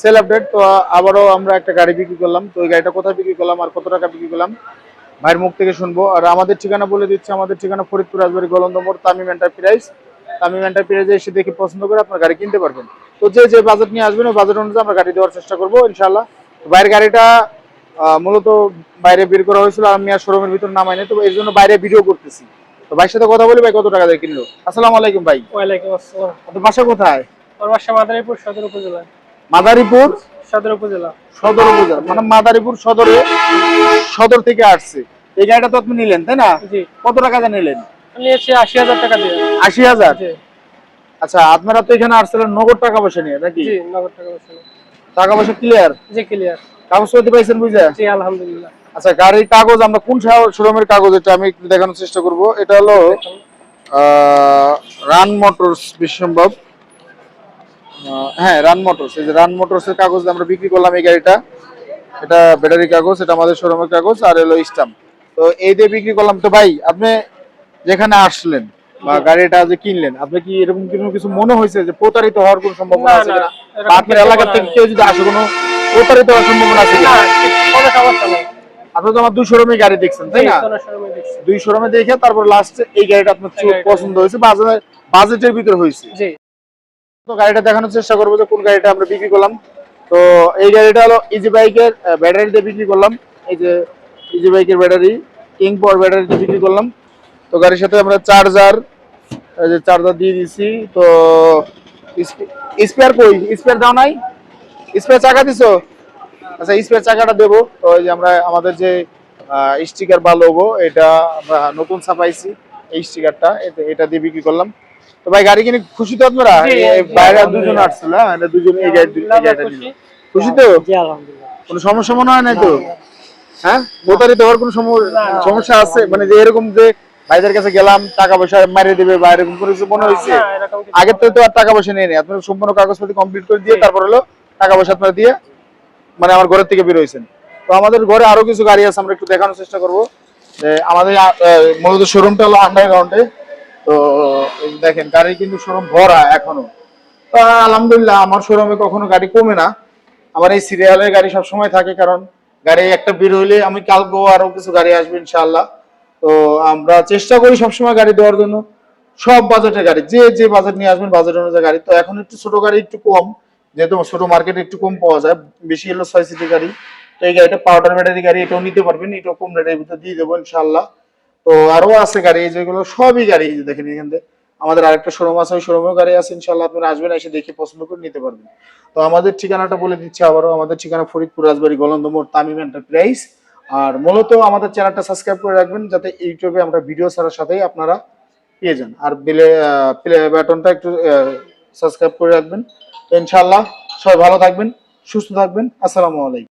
Sell update তো আবারও আমরা একটা গাড়ি বিক্রি করলাম। তো ওই গাড়িটা কোথায় বিক্রি করলাম আর কত টাকা বিক্রি করলাম ভাইয়ের মুখ থেকে শুনব। আর আমাদের ঠিকানা বলে দিচ্ছি আমাদের ঠিকানা ফরিদপুর রাজবাড়ি তামিম এন্টারপ্রাইজ তামিম এন্টারপ্রাইজে এসে দেখে পছন্দ করে আপনার গাড়ি কিনতে পারবেন। তো যে যে বাজেট নিয়ে আসবেন ওই বাজেট অনুযায়ী আমরা গাড়ি দেওয়ার চেষ্টা করব ইনশাল্লাহ বাইরের গাড়িটা মূলত বাইরে বের করা হয়েছিল আর আমি আর শোরুমের ভিতর নামাই নাই তো এর জন্য বাইরে ভিডিও করতেছি। তো ভাইয়ের সাথে কথা বলি ভাই কত টাকা দিয়ে কিনলো? আসসালামু আলাইকুম ভাই। ওয়ালাইকুম আসসালাম। বাসা কোথায়? আমার বাসা মাদারীপুর সদর মাদারীপুর? সদর উপজেলা। সদর উপজেলা। মানে মাদারীপুর সদরে সদর থেকে আসছে। এই গাড়িটা তো আপনি নিলেন তাই না? কত টাকা দিয়ে নিলেন? নিয়েছি আশি হাজার টাকা দিয়ে। আশি হাজার? আচ্ছা আপনারা তো এখানে আসছিলেন নগদ টাকা পয়সা নিয়ে নাকি? নগদ টাকা পয়সা। টাকা পয়সা ক্লিয়ার জি ক্লিয়ার কাগজপত্র পাইছেন বুঝলে জি আলহামদুলিল্লাহ। আচ্ছা গাড়ির কাগজ আমরা কোন শোরুমের কাগজ এটা আমি দেখানোর চেষ্টা করব। এটা হলো রান মোটরস বিশ্বম্ভব। হ্যাঁ রান মোটরস এই যে রান মোটরস এর কাগজ আমরা বিক্রি করলাম এই গাড়িটা। এটা ব্যাটারি কাগজ এটা আমাদের শোরুমের কাগজ আর হলো স্টাম্প তো এই দিয়ে বিক্রি করলাম। তো ভাই আপনি যেখানে আসলেন বা গাড়িটা যে কিনলেন আপনি কি এরকম কোনো কিছু মনে হয়েছে যে প্রতারিত হওয়ার কোনো সম্ভাবনা আছে কিনা? বা আপনার এলাকা থেকে কেউ যদি আসে কোনো প্রতারিত হওয়ার সম্ভাবনা আছে কিনা? কোনো সমস্যা নেই। আপনি তো আমার দুই শোরুমে গাড়ি দেখছেন তাই না? দুই শোরুমে দেখে তারপর লাস্টে এই গাড়িটা আপনার পছন্দ হয়েছে বাজারে বাজেটের ভিতর হয়েছে। জি। তো গাড়িটা দেখানোর চেষ্টা করব যে কোন গাড়িটা আমরা বিক্রি করলাম। তো এই গাড়িটা হলো ইজি বাইকের ব্যাটারি দিয়ে বিক্রি করলাম। এই যে ইজি বাইকের ব্যাটারি কিং পাওয়ার ব্যাটারি দিয়ে বিক্রি করলাম। তো গাড়ির সাথে আমরা চার্জার এই যে চার্জার দিয়ে দিছি তো স্পেয়ার কই? স্পেয়ার দাও নাই? স্পেয়ার চাকা দিছো? আচ্ছা স্পেয়ার চাকাটা দেবো। তো এই যে আমরা আমাদের যে স্টিকার বা লোগো এটা আমরা নতুন ছাপাইছি এই স্টিকারটা এটা দিয়ে বিক্রি করলাম। তো ভাই গাড়ি কিনে খুশি তো আপনারা? বাইরে দুজন আসছিল হ্যাঁ? এটা দুজন এই গাড়ি এই গাড়িটা খুশি। নিল। খুশি। তো? জি আলহামদুলিল্লাহ। কোনো সমস্যা মনে হয় নাই তো? হ্যাঁ? প্রতারিত হওয়ার কোনো সমস্যা আছে? মানে যে এরকম যে ভাইদের কাছে গেলাম টাকা পয়সা মারিয়ে দিবে বা এরকম কোনো কিছু মনে হয়েছে? আগের থেকে তো আর টাকা পয়সা নিয়ে নেই। আপনার সম্পূর্ণ কাগজপাতি কমপ্লিট করে দিয়ে তারপর হলো টাকা পয়সা আপনারা দিয়ে মানে আমার ঘরের থেকে বের হয়েছেন। তো আমাদের ঘরে আরও কিছু গাড়ি আছে আমরা একটু দেখানোর চেষ্টা করব। আমাদের মূলত শোরুমটা হলো আন্ডারগ্রাউন্ডে তো দেখেন, গাড়ি কিন্তু শোরুম ভরা এখনও। তো আলহামদুলিল্লাহ, আমার শোরুমে কখনো গাড়ি কমে না। আমার এই সিরিয়ালের গাড়ি সব সময় থাকে, কারণ গাড়ি একটা বের হইলে আমি কালকেও আরও কিছু গাড়ি আসবে, ইনশাআল্লাহ। তো আমরা চেষ্টা করি সবসময় গাড়ি দেওয়ার জন্য। সব বাজেটের গাড়ি, যে যে বাজেট নিয়ে আসবেন বাজেট অনুযায়ী গাড়ি। তো এখন একটু ছোট গাড়ি একটু কম, যেহেতু ছোট মার্কেটে একটু কম পাওয়া যায়। বেশি হলো ছয় সিটি গাড়ি। তো এই গাড়িটা পাউডার ব্যাটারি গাড়ি, এটাও নিতে পারবেন। এটাও কম রেটের ভিতরে দিয়ে দেবো, ইনশাআল্লাহ। তো আরও আছে গাড়ি যেগুলো সবই গাড়ি দেখেন এখান থেকে। আমাদের আরেকটা শোরুম আছে, ওই শোরুমেও গাড়ি আছে ইনশাল্লাহ আপনারা আসবেন, এসে দেখে পছন্দ করে নিতে পারবেন। তো আমাদের ঠিকানাটা বলে দিচ্ছি আবারও, আমাদের ঠিকানা ফরিদপুর, রাজবাড়ি, গলন্দ তামিম এন্টারপ্রাইজ আর মূলত আমাদের চ্যানেলটা সাবস্ক্রাইব করে রাখবেন, যাতে ইউটিউবে আমরা ভিডিও ছাড়ার সাথেই আপনারা পেয়ে যান। আর বেলে প্লে বাটনটা একটু সাবস্ক্রাইব করে রাখবেন। তো ইনশাআল্লাহ সবাই ভালো থাকবেন, সুস্থ থাকবেন। আসসালামু আলাইকুম।